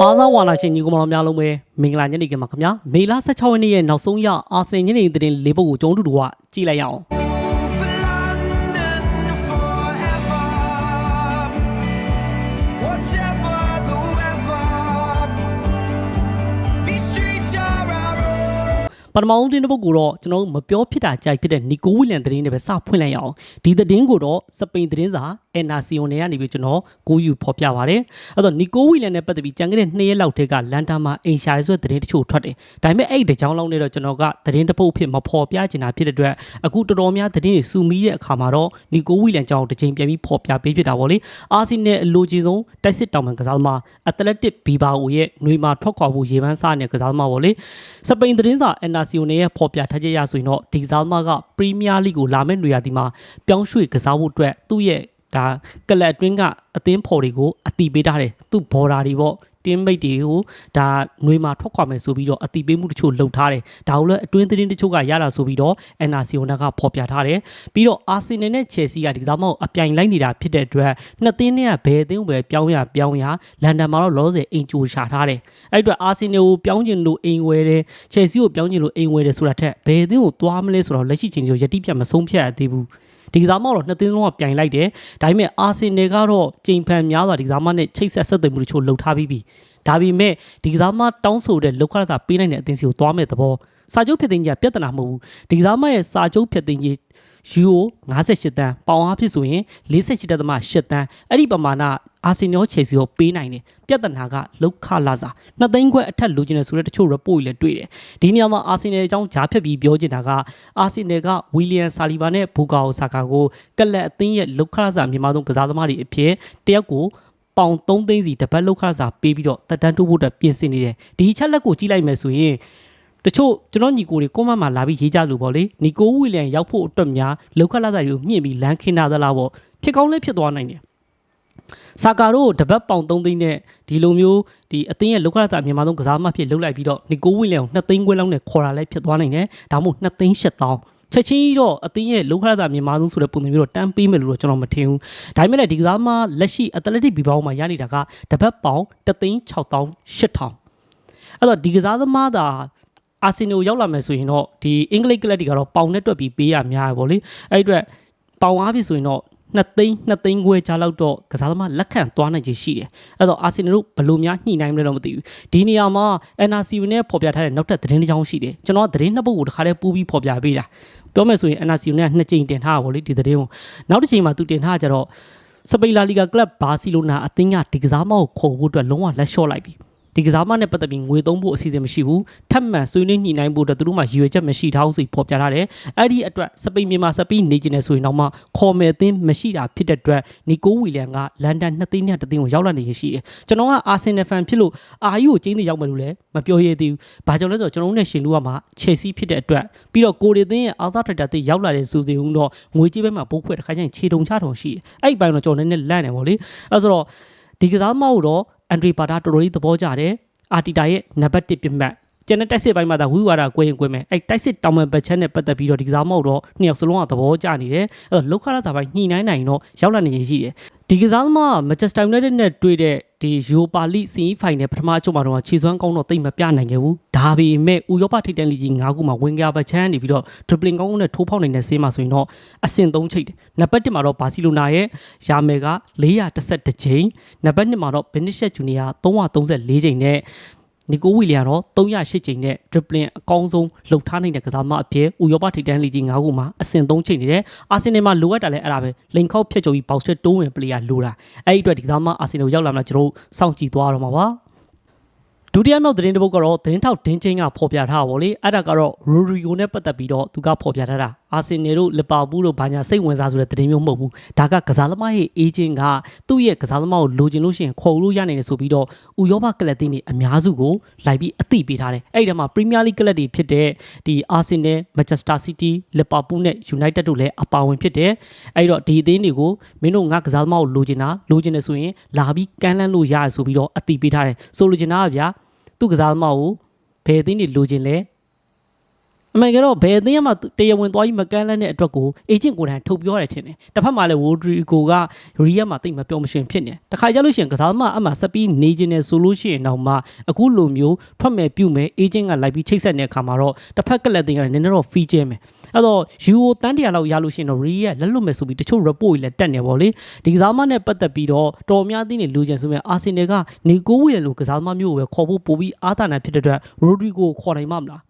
အားသာဝါလာရှင်ညီကောင်မတော်များလုံးပဲမင်္ဂလာညနေခင်းပါခင်ဗျာမေလ16ရက်နေ့ရဲ့နောက်ဆုံးရအာဆင်ညနေခင်းသတင်းလေးပုဒ်ကိုကျွန်တော်တို့ကကြည့်လိုက်ရအောင် ပထမဆုံးသတင်းတစ်ပုဒ်ကိုတော့ကျွန်တော်တို့မပြောဖြစ်တာကြိုက်ဖြစ်တဲ့နီကိုဝီလန်သတင်းတွေပဲစဖွင့်လိုက်ရအောင်ဒီသတင်းကိုတော့စပိန်သတင်းစာ NRCO နဲ့ကနေပြီးကျွန်တော်ကိုယူဖော်ပြပါရတယ်အဲ့တော့နီကိုဝီလန်နဲ့ပတ်သက်ပြီးကြံခဲ့တဲ့2ရက်လောက်တည်းကလန်တာမှာအိမ်ရှာရဲဆိုတဲ့သတင်းတချို့ထွက်တယ်ဒါပေမဲ့အဲ့ဒီတစ်ကြောင်းလောက်နဲ့တော့ကျွန်တော်ကသတင်းတစ်ပုဒ်အဖြစ်မဖော်ပြချင်တာဖြစ်တဲ့အတွက်အခုတော်တော်များသတင်းတွေစုမီးတဲ့အခါမှာတော့နီကိုဝီလန်ကြောင်းတစ်ချိန်ပြန်ပြီးဖော်ပြပေးဖြစ်တာပေါ့လေအာဆီနယ်အလိုကြီးဆုံးတိုက်စစ်တောင်ပန်ကစားသမားအက်တလက်တစ်ဘီဘာအိုရဲ့ຫນွေမှာထွက်ခွာဖို့ရေပန်းစားနေတဲ့ကစားသမားပေါ့လေစပိန်သတင်းစာ NRCO နဲ့ရဲ့ဖော်ပြထားချက်ရဆိုရင်တော့ဒီကစားသမားကပရီးမီးယားလိကိုလာမယ့်နေရာဒီမှာပြောင်းရွှေ့ကစားဖို့အတွက်သူ့ရဲ့ဒါကလပ်အတွင်းကအသင်းဖော်တွေကိုအတိပေးထားတယ်သူ့ဘော်ဒါတွေပေါ့ တင်းမိတ်တွေကိုဒါຫນွေမှာထွက်ခွာမယ်ဆိုပြီးတော့အတိပေးမှုတချို့လုပ်ထားတယ်ဒါကိုလည်းအတွင်းသတင်းတချို့ကရတာဆိုပြီးတော့ NRCO ကဖော်ပြထားတယ်ပြီးတော့အာဆင်နယ်နဲ့ချယ်ဆီကဒီကစားမကိုအပြိုင်လိုက်နေတာဖြစ်တဲ့အတွက်နှစ်သင်းနဲ့ကဘယ်အသင်းကိုပဲပြောင်းရပြောင်းရလန်ဒန်မှာတော့လောဆယ်အင်ဂျိုရှာထားတယ်အဲ့အတွက်အာဆင်နယ်ကိုပြောင်းကျင်လို့အိမ်ဝဲတယ်ချယ်ဆီကိုပြောင်းကျင်လို့အိမ်ဝဲတယ်ဆိုတာထက်ဘယ်အသင်းကိုသွားမလဲဆိုတော့လက်ရှိချိန်ကြီးကိုယတိပြတ်မဆုံးဖြတ်ရသေးဘူး ဒီကစားမတော့နှစ်သင်းလုံးကပြိုင်လိုက်တယ်ဒါပေမဲ့အာဆင်နယ်ကတော့ချိန်ဖန်များစွာဒီကစားမနဲ့ချိတ်ဆက်ဆက်သွယ်မှုတချို့လှုပ်ထားပြီးပြီဒါပေမဲ့ဒီကစားမတောင်းဆိုတဲ့လောက်ခရစာပေးနိုင်တဲ့အသင်းစီကိုသွားမဲ့သဘောစာချုပ်ဖြစ်သိမ်းကြီးကပြဿနာမဟုတ်ဘူးဒီကစားမရဲ့စာချုပ်ဖြစ်သိမ်းကြီး ယူရို58တန်းပေါင်အားဖြစ်ဆိုရင်48.8တန်းအဲ့ဒီပမာဏအာဆင်နယ်ချယ်ဆီကိုပေးနိုင်တယ်ပြဿနာကလောက်ခလာစာနှစ်သိန်းခွဲအထက်လိုချင်တယ်ဆိုတဲ့တချို့ report တွေလည်းတွေ့တယ်ဒီနေရာမှာအာဆင်နယ်အကြောင်းဂျားဖြတ်ပြီးပြောချင်တာကအာဆင်နယ်ကဝီလီယံဆာလီဘာနဲ့ဘူကာအိုဆာကာကိုကလပ်အသင်းရဲ့လောက်ခလာစာမြန်မာသုံးကစားသမားတွေအဖြစ်တယောက်ကိုပေါင်3သိန်းစီတပတ်လောက်ခလာစာပေးပြီးတော့တက်တန်းတိုးဖို့အတွက်ပြင်ဆင်နေတယ်ဒီချက်လက်ကိုကြည့်လိုက်မယ်ဆိုရင် တချို့ကျွန်တော်ညီကိုတွေကွန်မန့်မှာလာပြီးရေးကြလို့ပေါ့လေနီကိုဝီလျံရောက်ဖို့အတွက်များလောက်ခလာစာတွေကိုမြင့်ပြီးလမ်းခင်းတာသလားပေါ့ဖြစ်ကောင်းလည်းဖြစ်သွားနိုင်တယ်ဆာကာတို့တပတ်ပေါင်3သိန်းနဲ့ဒီလိုမျိုးဒီအသင်းရဲ့လောက်ခလာစာမြန်မာသုံးကစားမဖြစ်လှုပ်လိုက်ပြီးတော့နီကိုဝီလျံကို2သိန်းခွဲလောက်နဲ့ခေါ်တာလည်းဖြစ်သွားနိုင်တယ်ဒါမှမဟုတ်2သိန်း8တောင်းချက်ချင်းကြီးတော့အသင်းရဲ့လောက်ခလာစာမြန်မာသုံးဆိုတဲ့ပုံစံမျိုးတော့တန်းပေးမယ်လို့တော့ကျွန်တော်မထင်ဘူးဒါပေမဲ့လည်းဒီကစားမလက်ရှိအက်တလက်တစ်ဘီဘောင်းမှာရနေတာကတပတ်ပေါင်3သိန်း6တောင်း8ထောင်အဲ့တော့ဒီကစားသမားသာ အာဆင်နယ်ရောက်လာမယ်ဆိုရင်တော့ဒီအင်္ဂလိပ်ကလပ်တွေကတော့ပေါင်နဲ့တွက်ပြီးပေးရများရပါလေအဲ့ဒီအတွက်ပေါင်အားဖြင့်ဆိုရင်တော့2သိန်း2သိန်းခွဲကြားလောက်တော့ကစားသမားလက်ခံသွားနိုင်ခြေရှိတယ်အဲ့တော့အာဆင်နယ်တို့ဘယ်လိုများညှိနှိုင်းမလဲတော့မသိဘူးဒီနေရာမှာ NRC နဲ့ဖော်ပြထားတဲ့နောက်ထပ်သတင်းတစ်ကြောင်းရှိတယ်ကျွန်တော်ကသတင်းနှစ်ပုဒ်ကိုတစ်ခါတည်းပူးပြီးဖော်ပြပေးတာပြောမယ်ဆိုရင် NRC နဲ့နှစ်ကြိမ်တင်ထားတာဗောလေဒီသတင်းကိုနောက်တစ်ချိန်မှာသူတင်ထားကြတော့စပိန်လာလီဂါကလပ်ဘာစီလိုနာအသင်းကဒီကစားမကိုခေါ်ဖို့အတွက်လုံးဝလက်လျှော့လိုက်ပြီ ဒီကစားမနဲ့ပတ်သက်ပြီးငွေသုံးဖို့အစီအစဉ်မရှိဘူးထပ်မံဆွေးနွေးညှိနှိုင်းဖို့အတွက်သူတို့မှရည်ရွယ်ချက်မရှိထားဘူးဆိုပြီးဖော်ပြထားတယ်အဲ့ဒီအတွက်စပိန်မြန်မာစပိန်နေကျင်နေဆိုရင်တော့မှခေါ်မယ်အသင်းမရှိတာဖြစ်တဲ့အတွက်နီကိုဝီလျံကလန်ဒန်နှစ်သိန်းနဲ့တစ်သိန်းကိုရောက်လာနေရရှိတယ်ကျွန်တော်ကအာဆင်နယ်ဖန်ဖြစ်လို့အာယူကိုကျင်းသေးရောက်မယ်လို့လည်းမပြောရသေးဘူးဘာကြောင့်လဲဆိုတော့ကျွန်တော်တို့နဲ့ရှင်လူကမှချယ်ဆီဖြစ်တဲ့အတွက်ပြီးတော့ကိုရီသင်းရဲ့အာသာထရက်တာတိရောက်လာတဲ့စူစီဦးတော့ငွေကြေးဘက်မှာပိုးခွဲတစ်ခါကျရင်ခြေတုံချထုံရှိတယ်အဲ့ဒီပိုင်းတော့ကျွန်တော်နည်းနည်းလန့်နေပါလေအဲ့ဆိုတော့ဒီကစားမဟုတ်တော့ အန်ဒရီပါတာတော်တော်လေးသဘောကျတယ်အာတီတာရဲ့နံပါတ်1ပြမှတ် ကျန်တဲ့တိုက်စစ်ပိုင်းမှာဒါဝီဝါဒကွဲရင်ကွဲမယ်အဲ့တိုက်စစ်တောင်ပန်ဘက်ချက်နဲ့ပတ်သက်ပြီးတော့ဒီကစားမဟုတ်တော့နှစ်ယောက်စလုံးကသဘောကျနေတယ်အဲ့တော့လောက်ခလာစာပိုင်းညှိနှိုင်းနိုင်တော့ရောက်လာနေရင်ရှိတယ်ဒီကစားသမားမန်ချက်စတာယူနိုက်တက်နဲ့တွေ့တဲ့ဒီယူပါလိစီဖိုင်နယ်ပထမအချုပ်မှာတော့ခြေစွမ်းကောင်းတော့တိတ်မပြနိုင်ခဲ့ဘူးဒါပေမဲ့ဥရောပထိပ်တန်းလီကြီး၅ခုမှာဝင်ကြပါချမ်းနေပြီးတော့ဒရစ်ပလင်ကောင်းကောင်းနဲ့ထိုးဖောက်နေတဲ့ဆေးမှာဆိုရင်တော့အဆင့်3ချိတ်တယ်နံပါတ်1မှာတော့ဘာစီလိုနာရဲ့ယာမယ်က412ချိန်နံပါတ်2မှာတော့ဘီနစ်ရှက်ဂျူနီယာ334ချိန်နဲ့ နီကိုဝီလျံတော့308ချိန်နဲ့ dribbling အကောင်းဆုံးလှုပ်ထားနိုင်တဲ့ကစားမအဖြစ်ဥရောပထိပ်တန်းလီကြီး၅ခုမှာအဆင့်3ချိန်နေတယ်အာဆင်နယ်မှာလိုအပ်တာလည်းအဲ့ဒါပဲလိန်ခောက်ဖြတ်ကျော်ပြီးပေါက်ဆွဲတိုးဝင်ပလေယာလိုတာအဲ့ဒီအတွက်ဒီကစားမအာဆင်နယ်ကိုရောက်လာမှကျွန်တော်တို့စောင့်ကြည့်သွားရတော့မှာပါ ဒုတိယမြောက်သတင်းတစ်ပုဒ်ကတော့သတင်းထောက်ဒင်းချင်းကဖော်ပြထားတာဗောလေအဲ့ဒါကတော့ရိုရီဂိုနဲ့ပတ်သက်ပြီးတော့သူကဖော်ပြထားတာအာဆင်နယ်တို့လီဗာပူးတို့ဘာညာစိတ်ဝင်စားဆိုတဲ့သတင်းမျိုးမဟုတ်ဘူးဒါကကစားသမားရဲ့အေဂျင့်ကသူ့ရဲ့ကစားသမားကိုလိုချင်လို့ရှိရင်ခေါ်လို့ရနိုင်တယ်ဆိုပြီးတော့ဥရောပကလပ်တင်းတွေအများစုကိုလိုက်ပြီးအသိပေးထားတယ်အဲ့ဒီထဲမှာပရီးမီးယားလိကလပ်တွေဖြစ်တဲ့ဒီအာဆင်နယ်မန်ချက်စတာစီးတီးလီဗာပူးနဲ့ယူနိုက်တက်တို့လည်းအပါဝင်ဖြစ်တယ်အဲ့တော့ဒီအသင်းတွေကိုမင်းတို့ငါကစားသမားကိုလိုချင်တာလိုချင်တယ်ဆိုရင်လာပြီးကမ်းလှမ်းလို့ရတယ်ဆိုပြီးတော့အသိပေးထားတယ်ဆိုလိုချင်တာကဗျာ သူ့ကစားသမားကိုဘယ်အသင်းတွေလိုချင်လဲ အမှန်ကတော့ဘယ်အသင်းမှတရားဝင်သွားပြီးမကန်းလန်းတဲ့အတွက်ကိုအေဂျင့်ကိုယ်တိုင်ထုတ်ပြောရတယ်ထင်တယ်တစ်ဖက်မှာလည်းဝိုဒရီကိုကရီးယားမှာတိတ်မပြောမရှင်ဖြစ်နေတယ်တခါကြလို့ရှိရင်ကစားသမားအမှဆက်ပြီးနေခြင်းနဲ့ဆိုလို့ရှိရင်တော့မှအခုလိုမျိုးထွက်မယ်ပြုတ်မယ်အေဂျင့်ကလိုက်ပြီးချိတ်ဆက်တဲ့အခါမှာတော့တစ်ဖက်ကလက်တင်ကလည်းနည်းနည်းတော့ဖီးကျဲမယ်အဲ့တော့ယူအိုတန်းတရာလောက်ရလို့ရှိရင်တော့ရီးယားလက်လွတ်မယ်ဆိုပြီးတချို့ report တွေလည်းတက်နေပါလေဒီကစားသမားနဲ့ပတ်သက်ပြီးတော့တော်များသိနေလူချင်ဆိုမြအာဆင်နယ်ကနေကိုဝီရန်လိုကစားသမားမျိုးကိုပဲခေါ်ဖို့ပို့ပြီးအားသာနိုင်ဖြစ်တဲ့အတွက်ရိုဒရီဂိုကိုခေါ်နိုင်မှာမလား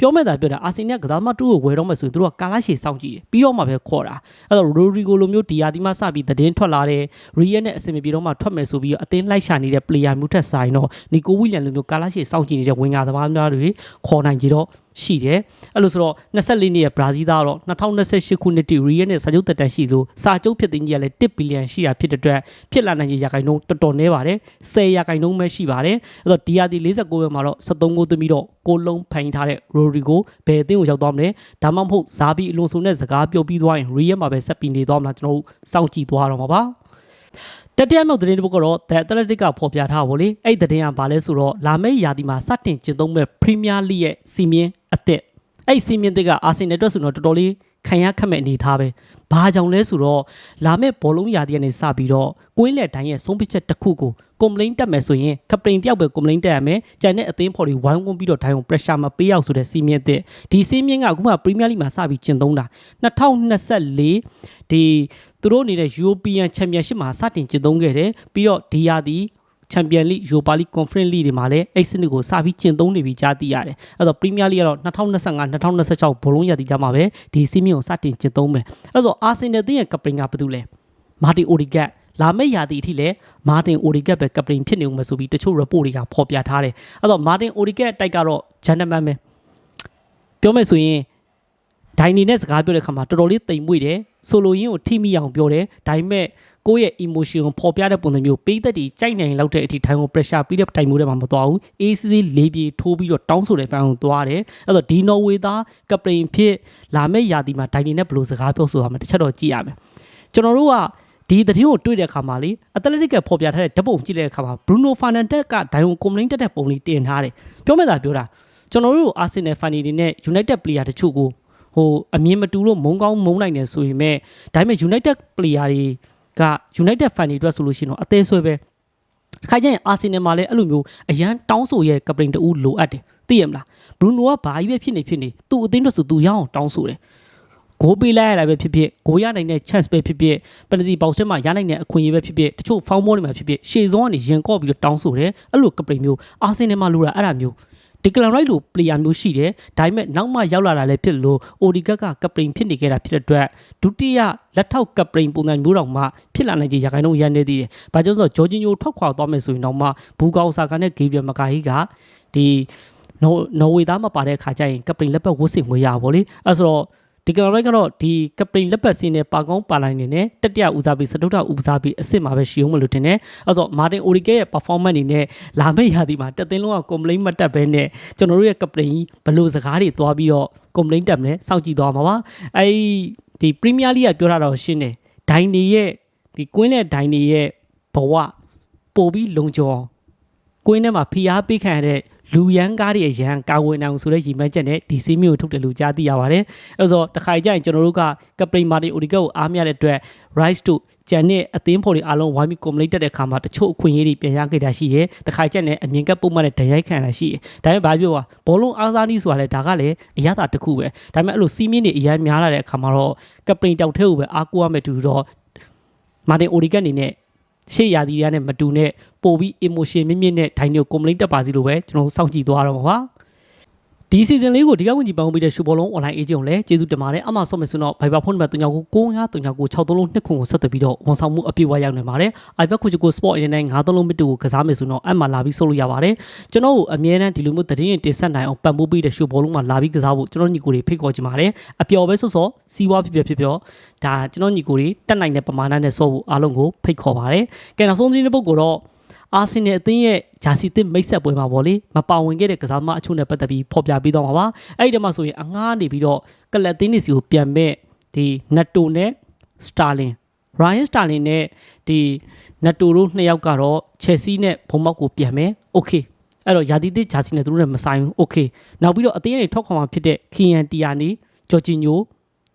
ပြောမဲ့တာပြောတာအာဆင်နယ်ကကစားသမားတူကိုဝယ်တော့မယ်ဆိုရင်သူတို့ကကာလာရှည်စောင့်ကြည့်တယ်ပြီးတော့မှပဲခေါ်တာအဲ့တော့ရိုဒရီဂိုလိုမျိုးဒီယာဒီမှစပြီးသတင်းထွက်လာတယ်ရီယက်နဲ့အဆင်မပြေတော့မှထွက်မယ်ဆိုပြီးတော့အသင်းလိုက်ရှာနေတဲ့ player မျိုးထက်ဆိုင်တော့နီကိုဝီလန်လိုမျိုးကာလာရှည်စောင့်ကြည့်နေတဲ့ဝင်ကာသမားများတွေခေါ်နိုင်ကြတော့ ရှိတယ်အဲ့လိုဆိုတော့24နှစ်ရဲ့ဘရာဇီးသားတော့2028ခုနှစ်တိရီယက်နဲ့စာချုပ်တက်တန်ရှိလို့စာချုပ်ဖြစ်သိကြီးကလည်း1ဘီလီယံရှိတာဖြစ်တဲ့အတွက်ဖြစ်လာနိုင်ရရာခိုင်နှုန်းတော်တော်နည်းပါတယ်10ရာခိုင်နှုန်းပဲရှိပါတယ်အဲ့တော့ဒီယာဒီ49ပဲမှာတော့73ကိုသမီးတော့ကိုလုံးဖိုင်ထားတဲ့ရိုရီဂိုဘယ်အသင်းကိုရောက်သွားမလဲဒါမှမဟုတ်ဇာဘီအလွန်ဆိုနဲ့စကားပြောပြီးသွားရင်ရီယက်မှာပဲဆက်ပြီးနေသွားမလားကျွန်တော်တို့စောင့်ကြည့်သွားတော့မှာပါ တတိယမြောက်သတင်းတစ်ပုဒ်ကတော့ The Athletic ကဖော်ပြထားပါလေအဲ့ဒီသတင်းကဘာလဲဆိုတော့လာမယ့်ရာသီမှာစတင်ကျင်းသုံးမဲ့ Premier League ရဲ့စီမင်းအသစ်အဲ့ဒီစီမင်းသစ်ကအာဆင်နယ်အတွက်ဆိုတော့တော်တော်လေးခံရခက်မဲ့အနေထားပဲဘာကြောင့်လဲဆိုတော့လာမယ့်ဘောလုံးရာသီကနေစပြီးတော့ကွင်းလက်တိုင်းရဲ့ဆုံးဖြတ်ချက်တစ်ခုကိုကွန်ပလိန်တက်မယ်ဆိုရင်ကပတိန်တယောက်ပဲကွန်ပလိန်တက်ရမယ်။ကြံတဲ့အသင်းဖော်တွေဝိုင်းဝန်းပြီးတော့ဒိုင်းအောင် pressure မပေးအောင်ဆိုတဲ့စီမင်းအသစ်ဒီစီမင်းကအခုမှ Premier League မှာစပြီးကျင့်သုံးတာ2024ဒီ သူတို့အနေနဲ့ European Championship မှာစတင်ကျင့်သုံးခဲ့တယ်ပြီးတော့ဒီရာသီချန်ပီယံလိ Europa League Conference League တွေမှာလည်းအဲ့စနစ်ကိုစပြီးကျင့်သုံးနေပြီကြားသိရတယ်။အဲ့တော့ Premier League ကတော့2025 2026ဘောလုံးရာသီကြားမှာပဲဒီစီမင်းကိုစတင်ကျင့်သုံးမယ်။အဲ့တော့ Arsenal တင်းရဲ့ကပတိန်ကဘာတူလဲ။မာတီအိုဒီဂတ်လာမယ့်ရာသီအထိလည်းမာတင်အိုဒီဂတ်ပဲကပတိန်ဖြစ်နေဦးမယ်ဆိုပြီးတချို့ report တွေကဖော်ပြထားတယ်။အဲ့တော့မာတင်အိုဒီဂတ်တိုက်ကတော့ gentleman ပဲပြောမယ်ဆိုရင် ဒိုင်နီနဲ့စကားပြောတဲ့ခါမှာတော်တော်လေးတိမ်မွေ့တယ်ဆိုလိုရင်းကိုထိမိအောင်ပြောတယ်ဒါပေမဲ့ကိုယ့်ရဲ့ emotion ကိုပေါ်ပြတဲ့ပုံစံမျိုးပေးသက်တီကြိုက်နိုင်လောက်တဲ့အထိထိုင်ကို pressure ပြီးတဲ့တိုင်မိုးထဲမှာမသွားဘူး ACC လေးပြေထိုးပြီးတော့တောင်းဆိုတဲ့ပန်းကိုသွားတယ်အဲ့တော့ဒီနော်ဝေသားကပတိန်ဖြစ်လာမယ့်ရာသီမှာဒိုင်နီနဲ့ဘယ်လိုစကားပြောဆိုတာမှတစ်ချက်တော့ကြည့်ရမယ်ကျွန်တော်တို့ကဒီသတင်းကိုတွေ့တဲ့အခါမှာလေအတလက်တစ်ကဖော်ပြထားတဲ့ဓာတ်ပုံကြည့်တဲ့အခါမှာ Bruno Fernandes ကဒိုင်ကို complaint တက်တဲ့ပုံလေးတင်ထားတယ်ပြောမဲ့တာပြောတာကျွန်တော်တို့ Arsenal fan တွေနဲ့ United player တချို့ကို ဟိုအမြင်မတူလို့မုံကောင်းမုံနိုင်တယ်ဆိုရင်မဲ့ဒါပေမဲ့ United player တွေက United fan တွေအတွက်ဆိုလို့ရှိရင်တော့အသေးဆွဲပဲတစ်ခါကျရင်အာဆင်နယ်မှာလည်းအဲ့လိုမျိုးအရန်တောင်းဆိုရဲ့ကပရင်တူလိုအပ်တယ်သိရမလားဘရူနိုကဘာကြီးပဲဖြစ်နေဖြစ်နေသူ့အသင်းအတွက်ဆိုသူရအောင်တောင်းဆိုတယ်ဂိုးပေးလိုက်ရတာပဲဖြစ်ဖြစ်ဂိုးရနိုင်တဲ့ chance ပဲဖြစ်ဖြစ်ပနတီဘောက်ထဲမှာရနိုင်တဲ့အခွင့်အရေးပဲဖြစ်ဖြစ်တချို့ဖောင်းမောတွေမှာဖြစ်ဖြစ်ရှေ့ဆုံးကနေရင်ကော့ပြီးတော့တောင်းဆိုတယ်အဲ့လိုကပရင်မျိုးအာဆင်နယ်မှာလိုတာအဲ့ဒါမျိုး ဒီကလန်ရိုက်လို player မျိုးရှိတယ်ဒါပေမဲ့နောက်မှရောက်လာတာလည်းဖြစ်လို့အိုဒီကတ်ကကပရင်ဖြစ်နေခဲ့တာဖြစ်တဲ့အတွက်ဒုတိယလက်ထောက်ကပရင်ပုံစံမျိုးတောင်မှဖြစ်လာနိုင်ကြရာခိုင်နှုန်းရန်နေသေးတယ်။ဘာကြောင့်ဆိုတော့ဂျော်ဂျင်ညိုထွက်ခွာသွားမယ်ဆိုရင်တော့မှဘူကာအိုဆာကာနဲ့ဂေဘရီယယ်မကာဟီကဒီနော်နော်ဝေသားမပါတဲ့အခါကျရင်ကပရင်လက်ပတ်ဝတ်ဆင်ငွေရပါဗောလေ။အဲဆိုတော့ ဒီကလရိုက်ကတော့ဒီကပရင်လက်ပတ်စင်းနဲ့ပါကောင်းပါလိုက်နေနဲ့တတိယဦးစားပေးစတုထဦးစားပေးအစ်စ်မှာပဲရှိအောင်မလို့ထင်တယ်အဲဆိုမာတင်အိုရီကဲရဲ့ performance အနေနဲ့လာမယ့်ရာသီမှာတက်သင်းလုံးက complaint မတက်ဘဲနဲ့ကျွန်တော်တို့ရဲ့ကပရင်ဘလို့စကားတွေသွားပြီးတော့ complaint တက်မလဲစောင့်ကြည့်သွားမှာပါအဲဒီဒီ Premier League ကပြောတာတော့ရှင်းတယ်ဒိုင်နေရဲ့ဒီကွင်းနဲ့ဒိုင်နေရဲ့ဘဝပို့ပြီးလုံခြုံအောင်ကွင်းထဲမှာဖိအားပေးခံရတဲ့ လူရန်ကားတွေရန်ကာဝင်အောင်ဆိုတဲ့ရည်မှန်းချက်နဲ့ဒီစီးမျိုးထုတ်တယ်လို့ကြားသိရပါတယ်။အဲဆိုတခါကြရင်ကျွန်တော်တို့ကကပရိမာတီအိုဒီကတ်ကိုအားမရတဲ့အတွက် Rice တို့ဂျန်နဲ့အသင်းဖော်တွေအားလုံးဝိုင်းပြီး complete တက်တဲ့အခါမှာတချို့အခွင့်အရေးတွေပြန်ရခဲ့တာရှိရဲ။တခါကြက်နဲ့အမြင်ကပ်ပုံမှန်တဲ့ဒဏ်ရိုက်ခံရတာရှိရဲ။ဒါပေမဲ့ဘာပြောပါဘောလုံးအားစားနည်းဆိုတာလဲဒါကလည်းအရသာတစ်ခုပဲ။ဒါပေမဲ့အဲ့လိုစီးမင်းတွေအရန်များလာတဲ့အခါမှာတော့ကပရိတောက်ထဲကိုပဲအားကိုးရမယ်တူတော့မာတင်အိုဒီကတ်အနေနဲ့ ရှေ့ရာသီရနဲ့မတူနဲ့ပို့ပြီး emotion မြင့်မြင့်နဲ့ဒိုင်နီကို complaint တက်ပါစီလို့ပဲကျွန်တော်တို့စောင့်ကြည့်သွားတော့မှာပါ ဒီ season လေးကိုဒီကဝင်ကြီးပေါင်းပြီးတဲ့ရှူဘောလုံး online agent ကိုလည်းကျေးဇူးတင်ပါတယ်အမှဆော့မယ်ဆိုတော့ Viber phone number 39939663နှစ်ခုကိုဆက်သွယ်ပြီးတော့ဝန်ဆောင်မှုအပြည့်အဝရောက်နေပါတယ် iPad ကိုချကို sport အနေနဲ့93မိတူကိုကစားမယ်ဆိုတော့အမှလာပြီးဆုပ်လို့ရပါတယ်ကျွန်တော်တို့အမြဲတမ်းဒီလိုမျိုးသတင်းတွေတင်ဆက်နိုင်အောင်ပတ်မိုးပြီးတဲ့ရှူဘောလုံးမှာလာပြီးကစားဖို့ကျွန်တော်ညီကိုတွေဖိတ်ခေါ်ချင်ပါတယ်အပျော်ပဲဆော့ဆော့စီးပွားဖြစ်ဖြစ်ဖြစ်ဖြစ်ဒါကျွန်တော်ညီကိုတွေတက်နိုင်တဲ့ပမာဏနဲ့ဆော့ဖို့အားလုံးကိုဖိတ်ခေါ်ပါတယ်ကဲနောက်ဆုံးသတင်းတစ်ပုဒ်ကိုတော့ အာဆင်နယ်အသင်းရဲ့ဂျာစီတစ်မိတ်ဆက်ပွဲမှာပေါ့လေမပါဝင်ခဲ့တဲ့ကစားသမားအချို့နဲ့ပတ်သက်ပြီးဖော်ပြပေးတော့မှာပါအဲ့ဒီတည်းမှာဆိုရင်အငားနေပြီးတော့ကလပ်သင်းတွေစီကိုပြန်မဲ့ဒီနက်တိုနဲ့စတာလင်ရိုင်းစတာလင်နဲ့ဒီနက်တိုတို့နှစ်ယောက်ကတော့ချယ်ဆီနဲ့ဘုံမောက်ကိုပြန်မယ်โอเค အဲ့တော့ယာတီတစ်ဂျာစီနဲ့သူတို့နဲ့မဆိုင်ဘူးโอเคနောက်ပြီးတော့အသင်းကနေထောက်ခွန်မှာဖြစ်တဲ့ခီယန်တီယာနီဂျော်ဂျီညို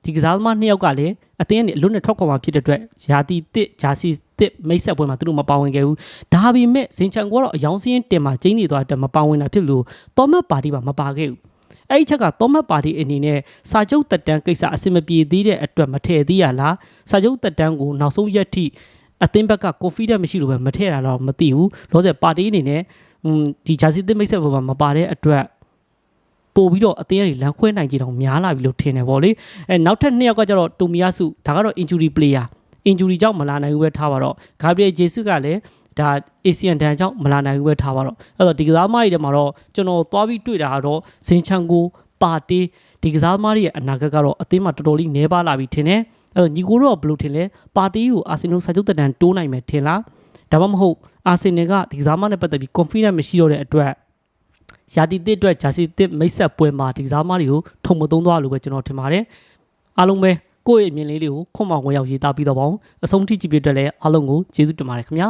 ဒီကစားသမားနှစ်ယောက်ကလည်း အသင်းကနေအလွတ်နဲ့ထောက်ခွန်မှာဖြစ်တဲ့အတွက်ယာတီတစ်ဂျာစီတစ်မိတ်ဆက်ပွဲမှာသူတို့မပါဝင်ခဲ့ဘူးဒါပေမဲ့ဇင်ချန်ကိုကတော့အယောင်စင်းတင်မှာကျင်းနေသွားတဲ့မပါဝင်တာဖြစ်လို့တောမတ်ပါတီပါမပါခဲ့ဘူးအဲ့ဒီချက်ကသောမတ်ပါတီအနေနဲ့စာချုပ်တက်တန်းကိစ္စအဆင်မပြေသေးတဲ့အတွက်မထည့်သေးရလားစာချုပ်တက်တန်းကိုနောက်ဆုံးရက်ထိအသင်းဘက်က confident မရှိလို့ပဲမထည့်တာတော့မသိဘူးလောဆယ်ပါတီအနေနဲ့อืมဒီဂျာစီသစ်မိတ်ဆက်ပေါ်မှာမပါတဲ့အတွက် ပို့ပြီးတော့အသင်းတွေလမ်းခွဲနိုင်ကြတော့များလာပြီလို့ထင်တယ်ဗောလေအဲနောက်ထပ်နှစ်ယောက်ကကျတော့တူမီယာစုဒါကတော့ injury player injury ကြောင့်မလာနိုင်ဘူးပဲထားပါတော့ Gabriel Jesus ကလည်းဒါ ASEAN တန်းကြောင့်မလာနိုင်ဘူးပဲထားပါတော့အဲ့တော့ဒီကစားသမားတွေထဲမှာတော့ကျွန်တော်သွားပြီးတွေ့တာကတော့ဇင်ချန်ကိုပါတီဒီကစားသမားတွေရဲ့အနာဂတ်ကတော့အသင်းမှာတော်တော်လေးနှဲပါလာပြီထင်တယ်အဲ့တော့ညီကိုတော့ဘယ်လိုထင်လဲပါတီကိုအာဆင်နယ်စာချုပ်တက်တန်းတိုးနိုင်မယ်ထင်လားဒါမှမဟုတ်အာဆင်နယ်ကဒီကစားသမားနဲ့ပတ်သက်ပြီး confidence မရှိတော့တဲ့အတွက် ယာတီတစ်အတွက်ဂျာစီတစ်မိတ်ဆက်ပွဲမှာဒီကစားသမားတွေကိုထုံမသုံးသွားလို့ပဲကျွန်တော်ထင်ပါတယ်အားလုံးပဲကိုယ့်ရဲ့အမြင်လေးတွေကိုခွန်မောင်ဝင်ရောက်ရေးသားပြီးတော့ပါအောင်အဆုံးထိကြည့်ပြတဲ့အတွက်လည်းအားလုံးကိုကျေးဇူးတင်ပါတယ်ခင်ဗျာ